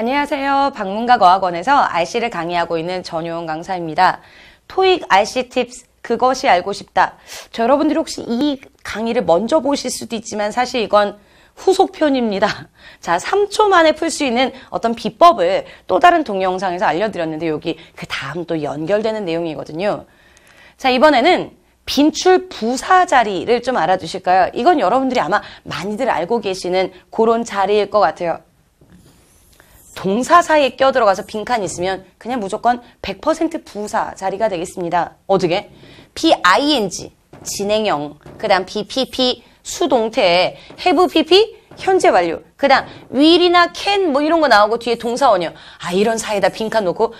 안녕하세요. 방문각 어학원에서 RC를 강의하고 있는 전효원 강사입니다. 토익 RC 팁스 그것이 알고 싶다. 저 여러분들이 혹시 이 강의를 먼저 보실 수도 있지만 사실 이건 후속편입니다. 자, 3초 만에 풀 수 있는 어떤 비법을 또 다른 동영상에서 알려드렸는데 여기 그 다음 또 연결되는 내용이거든요. 자, 이번에는 빈출 부사 자리를 좀 알아두실까요? 이건 여러분들이 아마 많이들 알고 계시는 그런 자리일 것 같아요. 동사 사이에 껴들어가서 빈칸 있으면 그냥 무조건 100% 부사 자리가 되겠습니다. 어떻게? PING, 진행형, 그 다음 BPP, 수동태, have PP, 현재 완료. 그 다음 will이나 can 뭐 이런 거 나오고 뒤에 동사 원형. 아 이런 사이에다 빈칸 놓고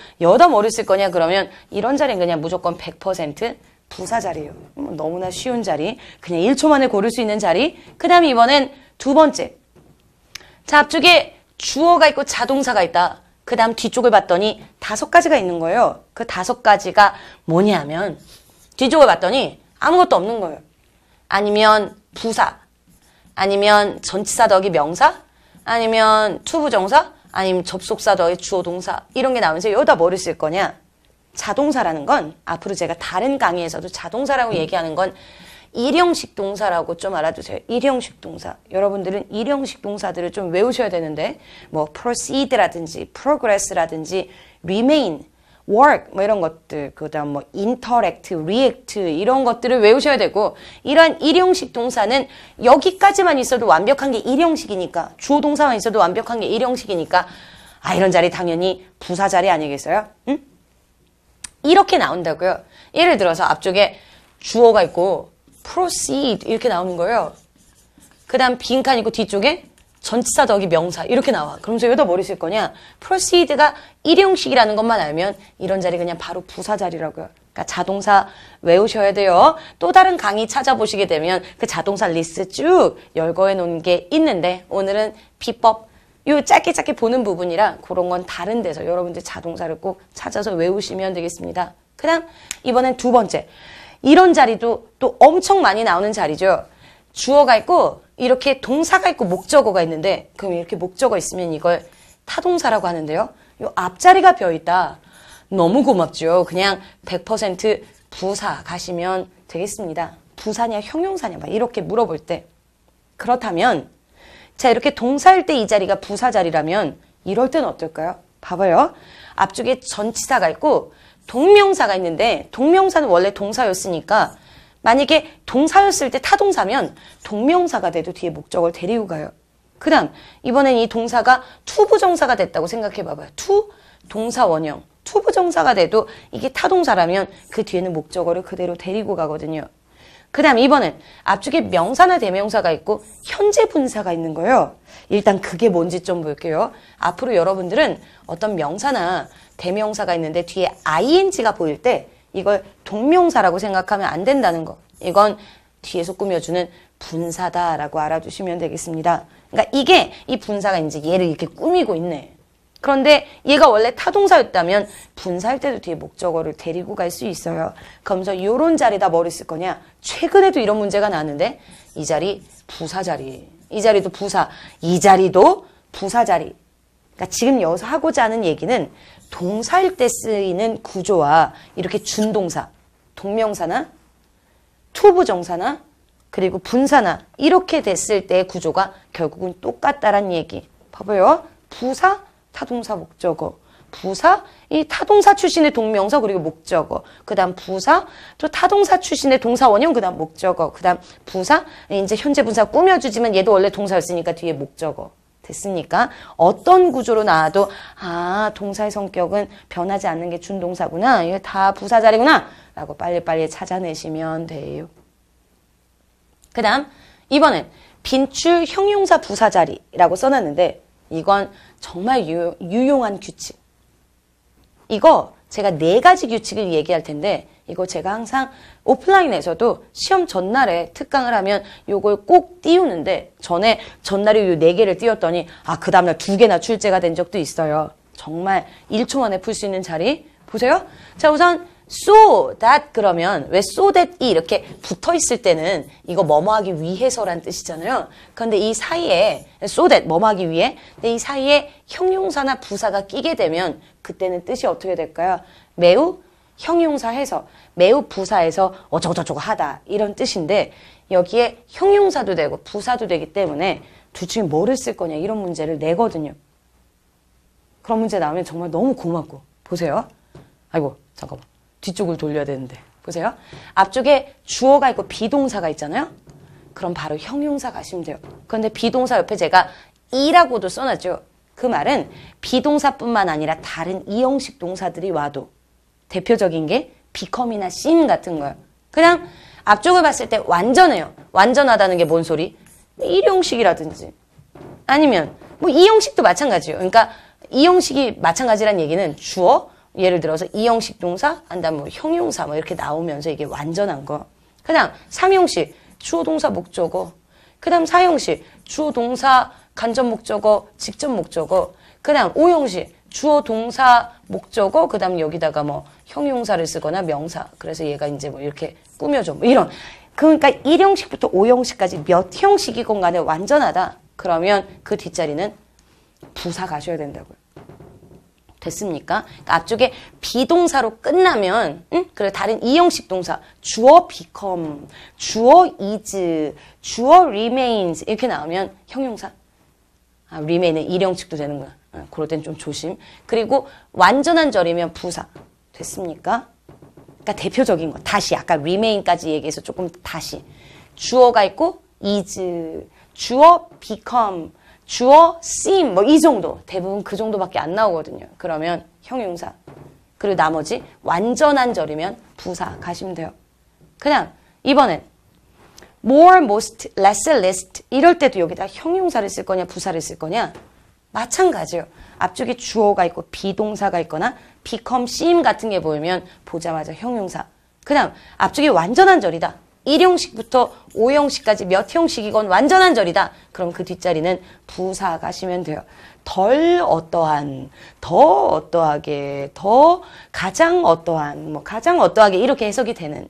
머리 쓸 거냐 그러면 이런 자리는 그냥 무조건 100% 부사 자리예요. 뭐 너무나 쉬운 자리. 그냥 1초 만에 고를 수 있는 자리. 그 다음 이번엔 두 번째. 자 앞쪽에 주어가 있고 자동사가 있다. 그 다음 뒤쪽을 봤더니 다섯 가지가 있는 거예요. 그 다섯 가지가 뭐냐면 뒤쪽을 봤더니 아무것도 없는 거예요. 아니면 부사, 아니면 전치사 더하기 명사, 아니면 투부정사, 아니면 접속사 더하기 주어 동사 이런 게 나오면서 여기다 뭐를 쓸 거냐? 자동사라는 건 앞으로 제가 다른 강의에서도 자동사라고 얘기하는 건 일형식 동사라고 좀 알아두세요. 일형식 동사. 여러분들은 일형식 동사들을 좀 외우셔야 되는데 뭐 proceed라든지 progress라든지 remain, work 뭐 이런 것들 그다음 뭐 interact, react 이런 것들을 외우셔야 되고 이러한 일형식 동사는 여기까지만 있어도 완벽한 게 일형식이니까 주어 동사만 있어도 완벽한 게 일형식이니까 아 이런 자리 당연히 부사 자리 아니겠어요? 응? 이렇게 나온다고요. 예를 들어서 앞쪽에 주어가 있고 proceed 이렇게 나오는 거예요. 그 다음 빈칸 있고 뒤쪽에 전치사 더하기 명사 이렇게 나와. 그러면서 여기다 머리 쓸 거냐? proceed가 일형식이라는 것만 알면 이런 자리 그냥 바로 부사 자리라고요. 그러니까 자동사 외우셔야 돼요. 또 다른 강의 찾아보시게 되면 그 자동사 리스트 쭉 열거해 놓은 게 있는데 오늘은 비법 요 짧게 짧게 보는 부분이라 그런 건 다른 데서 여러분들 자동사를 꼭 찾아서 외우시면 되겠습니다. 그 다음 이번엔 두 번째 이런 자리도 또 엄청 많이 나오는 자리죠. 주어가 있고 이렇게 동사가 있고 목적어가 있는데 그럼 이렇게 목적어 있으면 이걸 타동사라고 하는데요. 요 앞자리가 비어 있다. 너무 고맙죠. 그냥 100% 부사 가시면 되겠습니다. 부사냐 형용사냐 막 이렇게 물어볼 때 그렇다면 자 이렇게 동사일 때 이 자리가 부사 자리라면 이럴 때는 어떨까요? 봐봐요. 앞쪽에 전치사가 있고 동명사가 있는데 동명사는 원래 동사였으니까 만약에 동사였을 때 타동사면 동명사가 돼도 뒤에 목적을 데리고 가요. 그 다음 이번엔 이 동사가 투부정사가 됐다고 생각해 봐봐요. 투 동사 원형 투부정사가 돼도 이게 타동사라면 그 뒤에는 목적어를 그대로 데리고 가거든요. 그 다음 이번엔 앞쪽에 명사나 대명사가 있고 현재 분사가 있는 거예요. 일단 그게 뭔지 좀 볼게요. 앞으로 여러분들은 어떤 명사나 대명사가 있는데 뒤에 ing가 보일 때 이걸 동명사라고 생각하면 안 된다는 거. 이건 뒤에서 꾸며주는 분사다라고 알아두시면 되겠습니다. 그러니까 이게 이 분사가 이제 얘를 이렇게 꾸미고 있네. 그런데 얘가 원래 타동사였다면 분사할 때도 뒤에 목적어를 데리고 갈 수 있어요. 그러면서 이런 자리다 머리 쓸 거냐? 최근에도 이런 문제가 나왔는데 이 자리 부사 자리. 이 자리도 부사. 이 자리도 부사 자리. 그러니까 지금 여기서 하고자 하는 얘기는 동사일 때 쓰이는 구조와 이렇게 준동사, 동명사나 투부정사나 그리고 분사나 이렇게 됐을 때의 구조가 결국은 똑같다란 얘기. 봐봐요. 부사, 타동사, 목적어. 부사, 이 타동사 출신의 동명사 그리고 목적어. 그 다음 부사, 또 타동사 출신의 동사 원형, 그 다음 목적어. 그 다음 부사, 이제 현재 분사 꾸며주지만 얘도 원래 동사였으니까 뒤에 목적어. 됐습니까? 어떤 구조로 나와도 아 동사의 성격은 변하지 않는 게 준동사구나. 이거 다 부사 자리구나. 라고 빨리빨리 찾아내시면 돼요. 그 다음 이번엔 빈출 형용사 부사 자리라고 써놨는데 이건 정말 유, 유용한 규칙. 이거 제가 네 가지 규칙을 얘기할 텐데 이거 제가 항상 오프라인에서도 시험 전날에 특강을 하면 요걸 꼭 띄우는데 전에 전날에 요 네 개를 띄웠더니 아 그 다음날 두 개나 출제가 된 적도 있어요. 정말 1초 만에 풀 수 있는 자리 보세요. 자 우선 so that 그러면 왜 so that이 이렇게 붙어 있을 때는 이거 뭐뭐 하기 위해서란 뜻이잖아요. 그런데 이 사이에 so that 뭐뭐 하기 위해 근데 이 사이에 형용사나 부사가 끼게 되면 그때는 뜻이 어떻게 될까요? 매우 형용사해서 매우 부사해서 어쩌고저쩌고 하다 이런 뜻인데 여기에 형용사도 되고 부사도 되기 때문에 둘 중에 뭐를 쓸 거냐 이런 문제를 내거든요. 그런 문제 나오면 정말 너무 고맙고 보세요. 아이고 잠깐만 뒤쪽을 돌려야 되는데 보세요. 앞쪽에 주어가 있고 비동사가 있잖아요. 그럼 바로 형용사 가시면 돼요. 그런데 비동사 옆에 제가 이라고도 써놨죠. 그 말은 비동사뿐만 아니라 다른 이형식 동사들이 와도 대표적인 게 become이나 seem 같은 거예요. 그냥 앞쪽을 봤을 때 완전해요. 완전하다는 게 뭔 소리? 일용식이라든지 아니면 뭐 이형식도 마찬가지예요. 그러니까 이형식이 마찬가지란 얘기는 주어 예를 들어서 이형식 동사 한다면 뭐 형용사 뭐 이렇게 나오면서 이게 완전한 거. 그냥 삼형식 주어 동사 목적어. 그다음 사형식 주어 동사 간접 목적어 직접 목적어. 그다음 오형식 주어 동사 목적어 그다음 여기다가 뭐 형용사를 쓰거나 명사. 그래서 얘가 이제 뭐 이렇게 꾸며줘. 뭐 이런. 그러니까 1형식부터 5형식까지 몇 형식이건 간에 완전하다. 그러면 그 뒷자리는 부사 가셔야 된다고요. 됐습니까? 그러니까 앞쪽에 비동사로 끝나면 응? 그래 다른 이형식 동사 주어 become, 주어 is, 주어 remains 이렇게 나오면 형용사. 아, remain은 일형식도 되는구나. 아, 그럴 땐 좀 조심. 그리고 완전한 절이면 부사. 됐습니까? 그러니까 대표적인 거. 다시 아까 remain까지 얘기해서 조금 다시. 주어가 있고 is, 주어 become, 주어 seem 뭐 이 정도. 대부분 그 정도밖에 안 나오거든요. 그러면 형용사. 그리고 나머지 완전한 절이면 부사 가시면 돼요. 그냥 이번엔 more, most, less, least 이럴 때도 여기다 형용사를 쓸 거냐 부사를 쓸 거냐 마찬가지예요. 앞쪽에 주어가 있고 비동사가 있거나 become, seem 같은 게 보이면 보자마자 형용사. 그냥 앞쪽이 완전한 절이다. 1형식부터 5형식까지 몇 형식이건 완전한 절이다. 그럼 그 뒷자리는 부사 가시면 돼요. 덜 어떠한, 더 어떠하게, 더 가장 어떠한, 뭐 가장 어떠하게 이렇게 해석이 되는.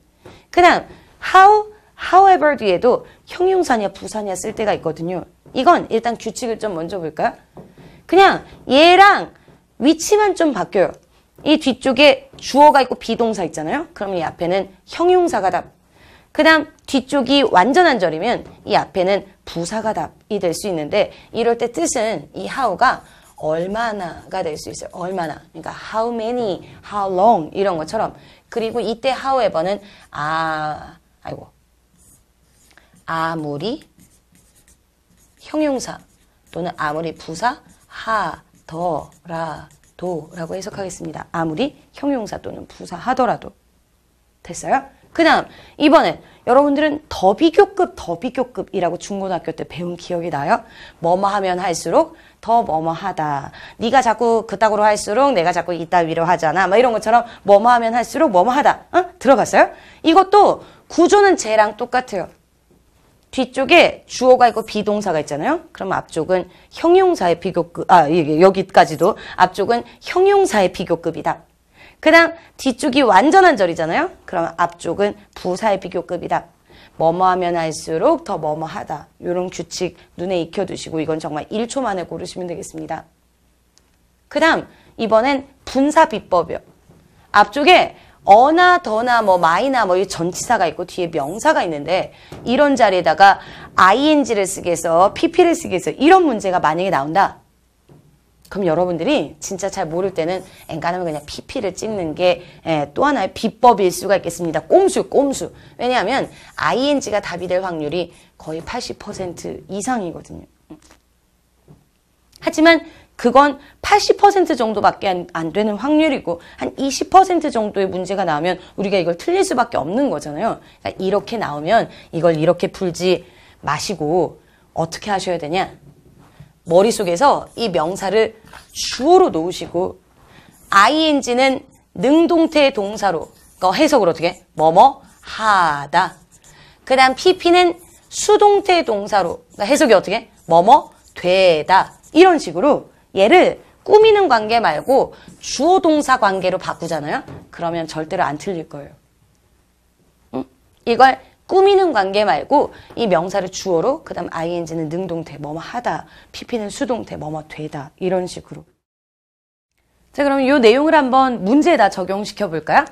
그냥 how, however 뒤에도 형용사냐 부사냐 쓸 때가 있거든요. 이건 일단 규칙을 좀 먼저 볼까요? 그냥 얘랑 위치만 좀 바뀌어요. 이 뒤쪽에 주어가 있고 비동사 있잖아요. 그럼 이 앞에는 형용사가 답. 그 다음 뒤쪽이 완전한 절이면 이 앞에는 부사가 답이 될 수 있는데 이럴 때 뜻은 이 how가 얼마나가 될 수 있어요. 얼마나. 그러니까 how many, how long 이런 것처럼. 그리고 이때 however는 아, 아이고. 아무리 형용사 또는 아무리 부사 하더라도 라고 해석하겠습니다. 아무리 형용사 또는 부사 하더라도. 됐어요? 그 다음 이번엔 여러분들은 더 비교급 더 비교급이라고 중고등학교 때 배운 기억이 나요? 뭐뭐 하면 할수록 더 뭐뭐 하다. 네가 자꾸 그따구로 할수록 내가 자꾸 이따위로 하잖아. 막 이런 것처럼 뭐뭐 하면 할수록 뭐뭐 하다. 어? 들어갔어요? 이것도 구조는 쟤랑 똑같아요. 뒤쪽에 주어가 있고 비동사가 있잖아요. 그럼 앞쪽은 형용사의 비교급, 아, 여기까지도 앞쪽은 형용사의 비교급이다. 그 다음 뒤쪽이 완전한 절이잖아요. 그럼 앞쪽은 부사의 비교급이다. 뭐뭐 하면 할수록 더 뭐뭐 하다. 이런 규칙 눈에 익혀두시고 이건 정말 1초 만에 고르시면 되겠습니다. 그 다음 이번엔 분사 비법이요. 앞쪽에 어나 더나 뭐 마이나 뭐 이 전치사가 있고 뒤에 명사가 있는데 이런 자리에다가 ing를 쓰게 해서 pp를 쓰게 해서 이런 문제가 만약에 나온다. 그럼 여러분들이 진짜 잘 모를 때는 엔간하면 그냥 PP를 찍는 게 또 하나의 비법일 수가 있겠습니다. 꼼수, 꼼수. 왜냐하면 ING가 답이 될 확률이 거의 80% 이상이거든요. 하지만 그건 80% 정도밖에 안, 안, 되는 확률이고 한 20% 정도의 문제가 나오면 우리가 이걸 틀릴 수밖에 없는 거잖아요. 그러니까 이렇게 나오면 이걸 이렇게 풀지 마시고 어떻게 하셔야 되냐? 머릿속에서 이 명사를 주어로 놓으시고 ing는 능동태 동사로 그 해석을 어떻게? 뭐뭐 하다. 그 다음 pp는 수동태 동사로 그러니까 해석이 어떻게? 뭐뭐 되다. 이런 식으로 얘를 꾸미는 관계 말고 주어 동사 관계로 바꾸잖아요. 그러면 절대로 안 틀릴 거예요. 응? 이걸 꾸미는 관계 말고 이 명사를 주어로 그 다음 ing는 능동태 뭐뭐 하다, pp는 수동태 뭐뭐 되다 이런 식으로. 자 그럼 이 내용을 한번 문제에다 적용시켜 볼까요?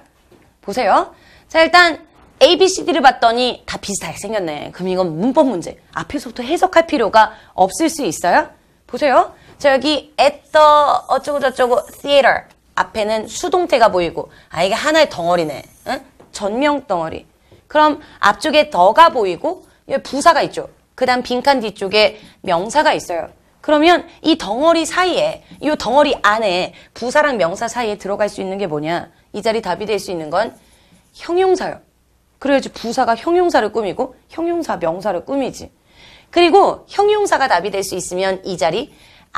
보세요. 자 일단 A, B, C, D를 봤더니 다 비슷하게 생겼네. 그럼 이건 문법 문제. 앞에서부터 해석할 필요가 없을 수 있어요. 보세요. 자 여기 at the 어쩌고 저쩌고 theater 앞에는 수동태가 보이고 아 이게 하나의 덩어리네. 응? 전명 덩어리. 그럼 앞쪽에 더가 보이고 부사가 있죠. 그 다음 빈칸 뒤쪽에 명사가 있어요. 그러면 이 덩어리 사이에 이 덩어리 안에 부사랑 명사 사이에 들어갈 수 있는 게 뭐냐? 이 자리 답이 될 수 있는 건 형용사요. 그래야지 부사가 형용사를 꾸미고 형용사 명사를 꾸미지. 그리고 형용사가 답이 될 수 있으면 이 자리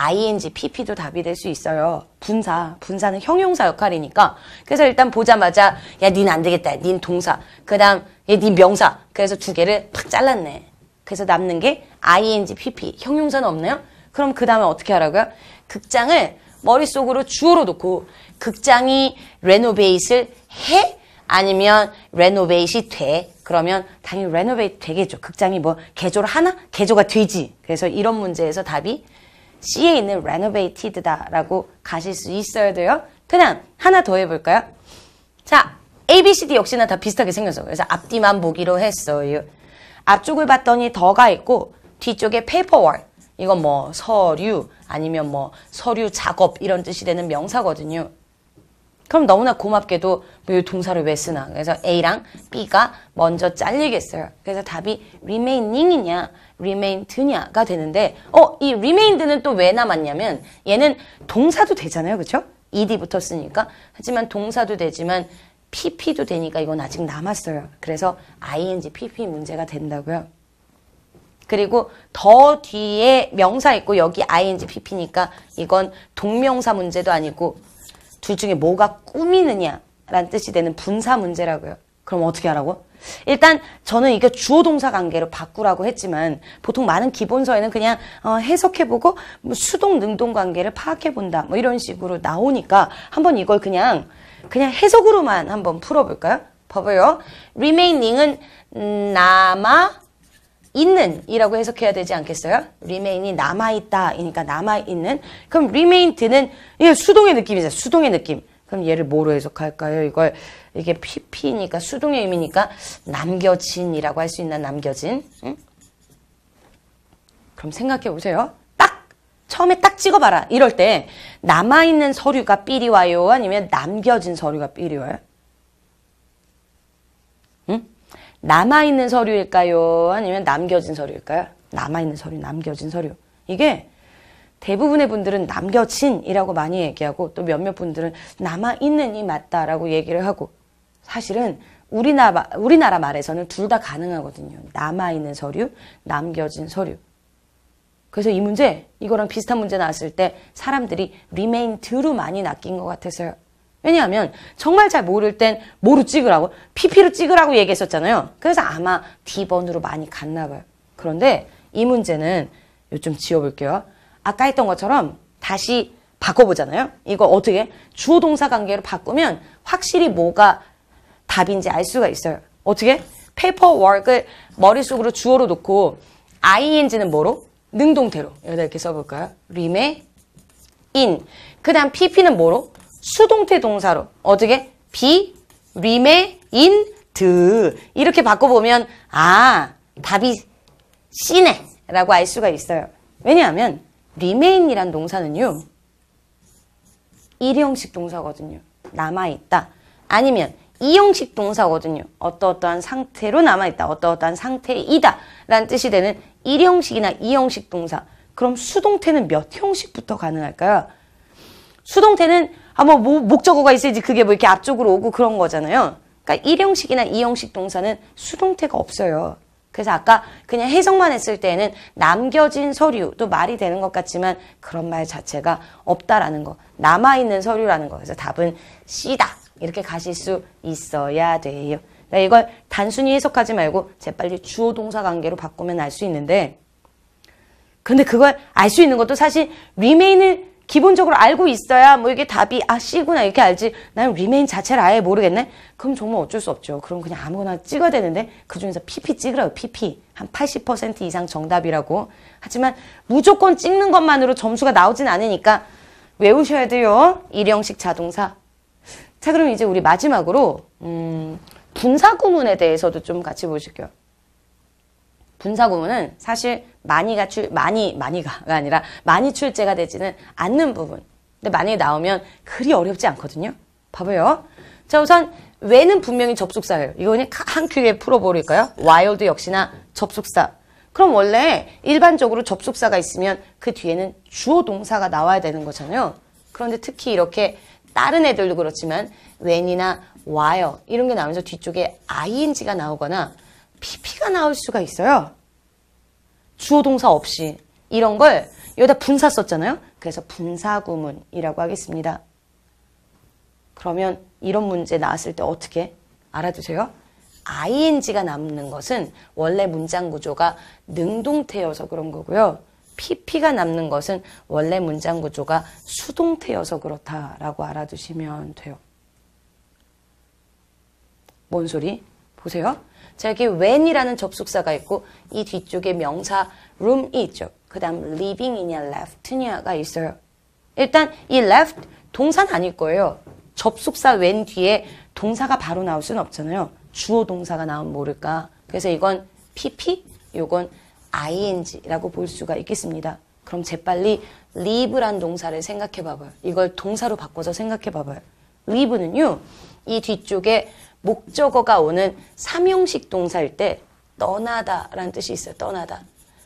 ing, pp도 답이 될 수 있어요. 분사, 분사는 형용사 역할이니까. 그래서 일단 보자마자 야, 닌 안 되겠다. 닌 동사. 그다음 얘 닌 명사. 그래서 두 개를 팍 잘랐네. 그래서 남는 게 ing, pp. 형용사는 없나요? 그럼 그 다음에 어떻게 하라고요? 극장을 머릿속으로 주어로 놓고 극장이 레노베이트를 해? 아니면 레노베이트이 돼? 그러면 당연히 레노베이트 되겠죠. 극장이 뭐 개조를 하나? 개조가 되지. 그래서 이런 문제에서 답이 C에 있는 renovated다라고 가실 수 있어야 돼요. 그냥 하나 더 해볼까요? 자, A, B, C, D 역시나 다 비슷하게 생겼어. 그래서 앞뒤만 보기로 했어요. 앞쪽을 봤더니 더가 있고 뒤쪽에 paperwork. 이건 뭐 서류 아니면 뭐 서류 작업 이런 뜻이 되는 명사거든요. 그럼 너무나 고맙게도 뭐 동사를 왜 쓰나? 그래서 A랑 B가 먼저 잘리겠어요. 그래서 답이 remaining이냐, remained냐가 되는데, 어, 이 remained는 또 왜 남았냐면 얘는 동사도 되잖아요, 그렇죠? ed 붙었으니까. 하지만 동사도 되지만 pp도 되니까 이건 아직 남았어요. 그래서 ing, pp 문제가 된다고요. 그리고 더 뒤에 명사 있고 여기 ing, pp니까 이건 동명사 문제도 아니고 둘 중에 뭐가 꾸미느냐라는 뜻이 되는 분사 문제라고요. 그럼 어떻게 하라고? 일단 저는 이게 주어 동사 관계로 바꾸라고 했지만 보통 많은 기본서에는 그냥 어, 해석해보고 뭐 수동 능동 관계를 파악해본다 뭐 이런 식으로 나오니까 한번 이걸 그냥 그냥 해석으로만 한번 풀어볼까요? 봐봐요. remaining은 남아 있는 이라고 해석해야 되지 않겠어요? remain이 남아있다 이니까 남아있는 그럼 remained는 이게 수동의 느낌이죠. 수동의 느낌. 그럼 얘를 뭐로 해석할까요? 이걸 이게 pp니까 수동의 의미니까 남겨진이라고 할 수 있나 남겨진? 응? 그럼 생각해 보세요. 딱 처음에 딱 찍어봐라. 이럴 때 남아있는 서류가 삐리 와요? 아니면 남겨진 서류가 삐리 와요? 응? 남아있는 서류일까요? 아니면 남겨진 서류일까요? 남아있는 서류, 남겨진 서류. 이게 대부분의 분들은 남겨진이라고 많이 얘기하고 또 몇몇 분들은 남아있는이 맞다라고 얘기를 하고 사실은 우리나라, 우리나라 말에서는 둘 다 가능하거든요. 남아있는 서류, 남겨진 서류. 그래서 이 문제, 이거랑 비슷한 문제 나왔을 때 사람들이 remain to로 많이 낚인 것 같아서요. 왜냐하면 정말 잘 모를 땐 뭐로 찍으라고? PP로 찍으라고 얘기했었잖아요. 그래서 아마 D번으로 많이 갔나 봐요. 그런데 이 문제는 좀 지워볼게요. 아까 했던 것처럼 다시 바꿔보잖아요. 이거 어떻게? 주어 동사 관계로 바꾸면 확실히 뭐가 답인지 알 수가 있어요. 어떻게? paperwork을 머릿속으로 주어로 놓고 ing는 뭐로? 능동태로. 여기다 이렇게 써볼까요? remain in. 그 다음 pp는 뭐로? 수동태 동사로. 어떻게? be, remain, in, d. 이렇게 바꿔보면 아 답이 C네 라고 알 수가 있어요. 왜냐하면 remain이란 동사는요. 일형식 동사거든요. 남아있다. 아니면 이형식 동사거든요. 어떠어떠한 상태로 남아있다. 어떠어떠한 상태이다. 라는 뜻이 되는 일형식이나 이형식 동사. 그럼 수동태는 몇 형식부터 가능할까요? 수동태는 아뭐 뭐, 목적어가 있어야지 그게 뭐 이렇게 앞쪽으로 오고 그런 거잖아요. 그러니까 일형식이나 이형식 동사는 수동태가 없어요. 그래서 아까 그냥 해석만 했을 때는 남겨진 서류도 말이 되는 것 같지만 그런 말 자체가 없다라는 거. 남아있는 서류라는 거. 그래서 답은 C다. 이렇게 가실 수 있어야 돼요. 그러니까 이걸 단순히 해석하지 말고 재빨리 주어 동사 관계로 바꾸면 알 수 있는데 근데 그걸 알 수 있는 것도 사실 remain을 기본적으로 알고 있어야 뭐 이게 답이 아 C구나 이렇게 알지. 나는 remain 자체를 아예 모르겠네. 그럼 정말 어쩔 수 없죠. 그럼 그냥 아무거나 찍어야 되는데 그중에서 PP 찍으라고 PP. 한 80% 이상 정답이라고. 하지만 무조건 찍는 것만으로 점수가 나오진 않으니까 외우셔야 돼요. 일형식 자동사. 자 그럼 이제 우리 마지막으로 음, 분사 구문에 대해서도 좀 같이 보실게요 분사 구문은 사실 많이가 출 많이 많이가가 아니라 많이 출제가 되지는 않는 부분. 근데 만약에 나오면 그리 어렵지 않거든요. 봐봐요. 자 우선 왜는 분명히 접속사예요. 이거 그냥 한 큐에 풀어버릴까요? while도 역시나 접속사. 그럼 원래 일반적으로 접속사가 있으면 그 뒤에는 주어 동사가 나와야 되는 거잖아요. 그런데 특히 이렇게 다른 애들도 그렇지만 when이나 while 이런 게 나오면서 뒤쪽에 ing가 나오거나 pp가 나올 수가 있어요. 주어 동사 없이 이런 걸 여기다 분사 썼잖아요. 그래서 분사구문이라고 하겠습니다. 그러면 이런 문제 나왔을 때 어떻게 알아두세요? ing가 남는 것은 원래 문장 구조가 능동태여서 그런 거고요. pp가 남는 것은 원래 문장 구조가 수동태여서 그렇다라고 알아두시면 돼요. 뭔 소리? 보세요. 자, 여기 when이라는 접속사가 있고 이 뒤쪽에 명사 room이 있죠. 그 다음 living이냐 left냐가 있어요. 일단 이 left 동사는 아닐 거예요. 접속사 when 뒤에 동사가 바로 나올 수는 없잖아요. 주어 동사가 나오면 모를까. 그래서 이건 pp, 요건 ing라고 볼 수가 있겠습니다. 그럼 재빨리 leave란 동사를 생각해 봐봐요. 이걸 동사로 바꿔서 생각해 봐봐요. leave는요. 이 뒤쪽에 목적어가 오는 삼형식 동사일 때 떠나다라는 뜻이 있어요. 떠나다.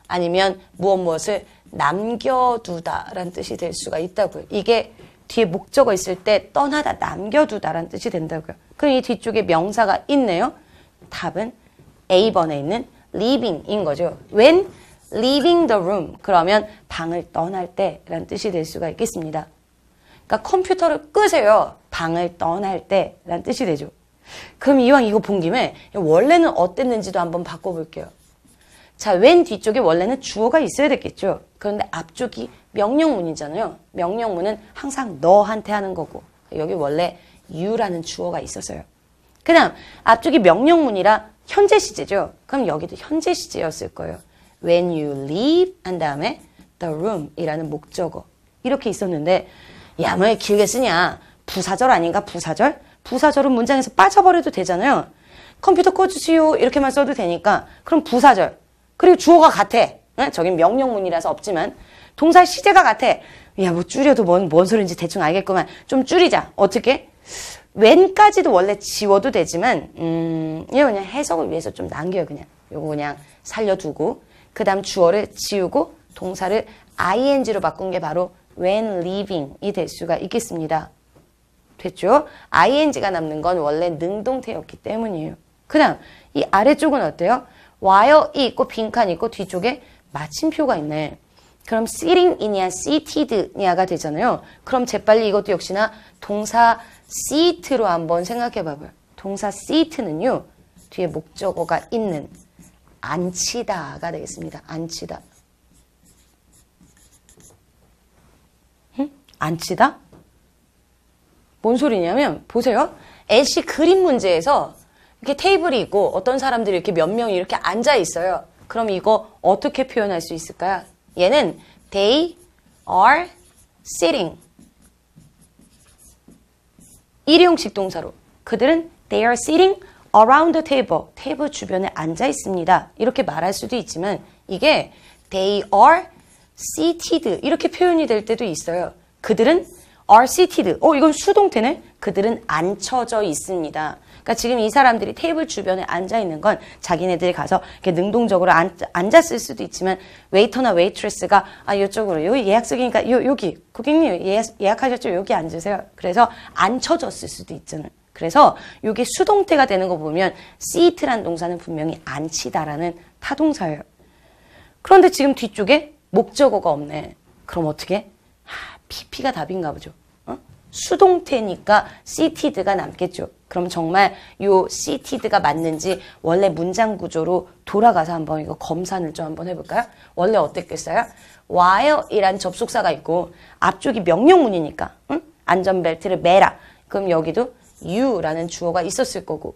아니면 무엇 무엇을 남겨두다라는 뜻이 될 수가 있다고요. 이게 뒤에 목적어 있을 때 떠나다, 남겨두다라는 뜻이 된다고요. 그럼 이 뒤쪽에 명사가 있네요. 답은 A번에 있는 leaving인 거죠. When leaving the room 그러면 방을 떠날 때라는 뜻이 될 수가 있겠습니다. 그러니까 컴퓨터를 끄세요. 방을 떠날 때라는 뜻이 되죠. 그럼 이왕 이거 본 김에 원래는 어땠는지도 한번 바꿔볼게요. 자, 왼 뒤쪽에 원래는 주어가 있어야 됐겠죠. 그런데 앞쪽이 명령문이잖아요. 명령문은 항상 너한테 하는 거고 여기 원래 you라는 주어가 있었어요. 그 다음 앞쪽이 명령문이라 현재 시제죠. 그럼 여기도 현재 시제였을 거예요. When you leave 한 다음에 the room 이라는 목적어 이렇게 있었는데 야, 뭐 길게 쓰냐. 부사절 아닌가 부사절? 부사절은 문장에서 빠져버려도 되잖아요. 컴퓨터 꺼주세요 이렇게만 써도 되니까 그럼 부사절 그리고 주어가 같아. 네? 저긴 명령문이라서 없지만 동사 시제가 같아. 야 뭐 줄여도 뭔, 뭔 소리인지 대충 알겠구만. 좀 줄이자. 어떻게? 웬까지도 원래 지워도 되지만 음 이거 그냥 해석을 위해서 좀 남겨요 그냥. 요거 그냥 살려두고 그 다음 주어를 지우고 동사를 ing로 바꾼 게 바로 when leaving이 될 수가 있겠습니다. 됐죠? ing가 남는 건 원래 능동태였기 때문이에요. 그 다음 이 아래쪽은 어때요? while이 있고 빈칸이 있고 뒤쪽에 마침표가 있네. 그럼 sitting이냐 seated냐가 되잖아요. 그럼 재빨리 이것도 역시나 동사 seat로 한번 생각해 봐봐요. 동사 seat는요. 뒤에 목적어가 있는 앉히다가 되겠습니다. 앉히다. 응? 앉히다? 뭔 소리냐면 보세요. 애쉬 그림 문제에서 이렇게 테이블이 있고 어떤 사람들이 이렇게 몇 명이 이렇게 앉아 있어요. 그럼 이거 어떻게 표현할 수 있을까요? 얘는 they are sitting 일용식 동사로 그들은 they are sitting around the table 테이블 주변에 앉아 있습니다. 이렇게 말할 수도 있지만 이게 they are seated 이렇게 표현이 될 때도 있어요. 그들은 are seated. 어, 이건 수동태네? 그들은 앉혀져 있습니다. 그러니까 지금 이 사람들이 테이블 주변에 앉아 있는 건 자기네들이 가서 이렇게 능동적으로 앉, 앉았을 수도 있지만 웨이터나 웨이트레스가 아 이쪽으로 여기 예약석이니까 요, 여기 고객님 예약, 예약하셨죠? 여기 앉으세요. 그래서 앉혀졌을 수도 있잖아요. 그래서 이게 수동태가 되는 거 보면 seat란 동사는 분명히 앉히다라는 타동사예요. 그런데 지금 뒤쪽에 목적어가 없네. 그럼 어떻게? Pp가 답인가 보죠. 어? 수동태니까 seated가 남겠죠. 그럼 정말 요 seated가 맞는지 원래 문장 구조로 돌아가서 한번 이거 검사를 좀 한번 해볼까요? 원래 어땠겠어요? while이란 접속사가 있고 앞쪽이 명령문이니까 응? 안전벨트를 매라. 그럼 여기도 you라는 주어가 있었을 거고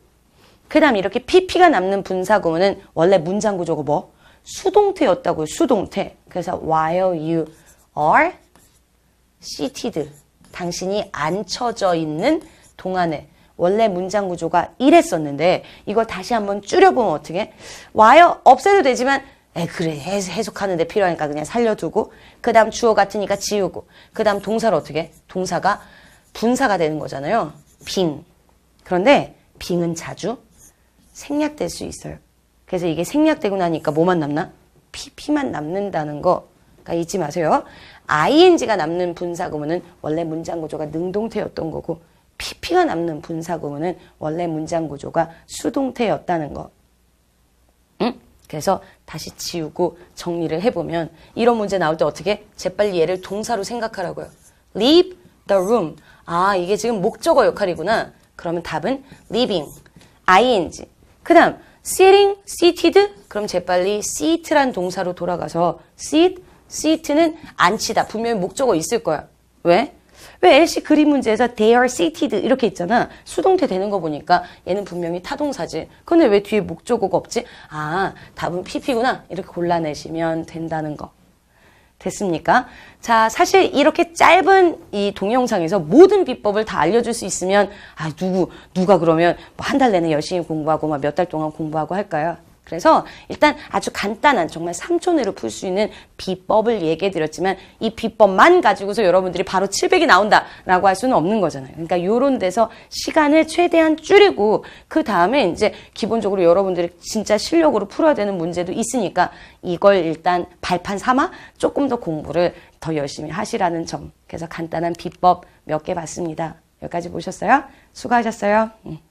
그 다음 이렇게 pp가 남는 분사구문은 원래 문장 구조가 뭐? 수동태였다고요. 수동태. 그래서 while you are seated 당신이 앉혀져 있는 동안에 원래 문장 구조가 이랬었는데 이걸 다시 한번 줄여보면 어떻게? while 없애도 되지만 에 그래 해석하는데 필요하니까 그냥 살려두고 그 다음 주어 같으니까 지우고 그 다음 동사를 어떻게? 동사가 분사가 되는 거잖아요. 빙. 그런데 빙은 자주 생략될 수 있어요. 그래서 이게 생략되고 나니까 뭐만 남나? pp만 남는다는 거. 그러니까 잊지 마세요. Ing가 남는 분사구문은 원래 문장 구조가 능동태였던 거고 pp가 남는 분사구문은 원래 문장 구조가 수동태였다는 거. 응? 그래서 다시 지우고 정리를 해보면 이런 문제 나올 때 어떻게? 재빨리 얘를 동사로 생각하라고요. leave the room. 아 이게 지금 목적어 역할이구나. 그러면 답은 leaving, ing. 그 다음 sitting, seated. 그럼 재빨리 seat란 동사로 돌아가서 sit, seat는 앉히다. 분명히 목적어 있을 거야. 왜? 왜 LC 그림 문제에서 they are seated 이렇게 있잖아. 수동태 되는 거 보니까 얘는 분명히 타동사지. 근데 왜 뒤에 목적어가 없지? 아, 답은 PP구나. 이렇게 골라내시면 된다는 거. 됐습니까? 자, 사실 이렇게 짧은 이 동영상에서 모든 비법을 다 알려줄 수 있으면, 아, 누구, 누가 그러면 뭐 한 달 내내 열심히 공부하고 막 몇 달 동안 공부하고 할까요? 그래서 일단 아주 간단한 정말 3초 내로 풀 수 있는 비법을 얘기해 드렸지만 이 비법만 가지고서 여러분들이 바로 700이 나온다라고 할 수는 없는 거잖아요. 그러니까 요런 데서 시간을 최대한 줄이고 그 다음에 이제 기본적으로 여러분들이 진짜 실력으로 풀어야 되는 문제도 있으니까 이걸 일단 발판 삼아 조금 더 공부를 더 열심히 하시라는 점. 그래서 간단한 비법 몇 개 봤습니다. 여기까지 보셨어요? 수고하셨어요. 음.